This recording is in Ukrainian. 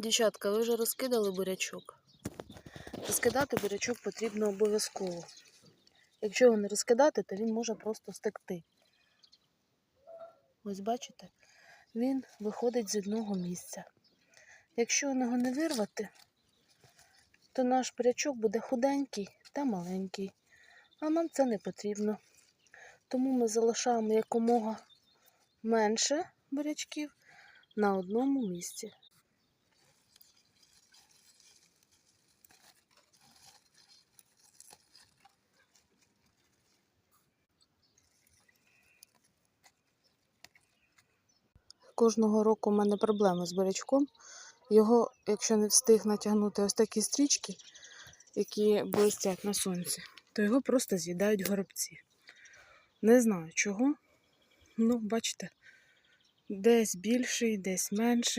Дівчатка, ви вже розкидали бурячок? Розкидати бурячок потрібно обов'язково. Якщо його не розкидати, то він може просто стекти. Ось бачите, він виходить з одного місця. Якщо його не вирвати, то наш бурячок буде худенький та маленький. А нам це не потрібно. Тому ми залишаємо якомога менше бурячків на одному місці. Кожного року у мене проблеми з бурячком. Його, якщо не встиг натягнути ось такі стрічки, які блистять на сонці, то його просто з'їдають горобці. Не знаю чого. Ну, бачите, десь більший, десь менший.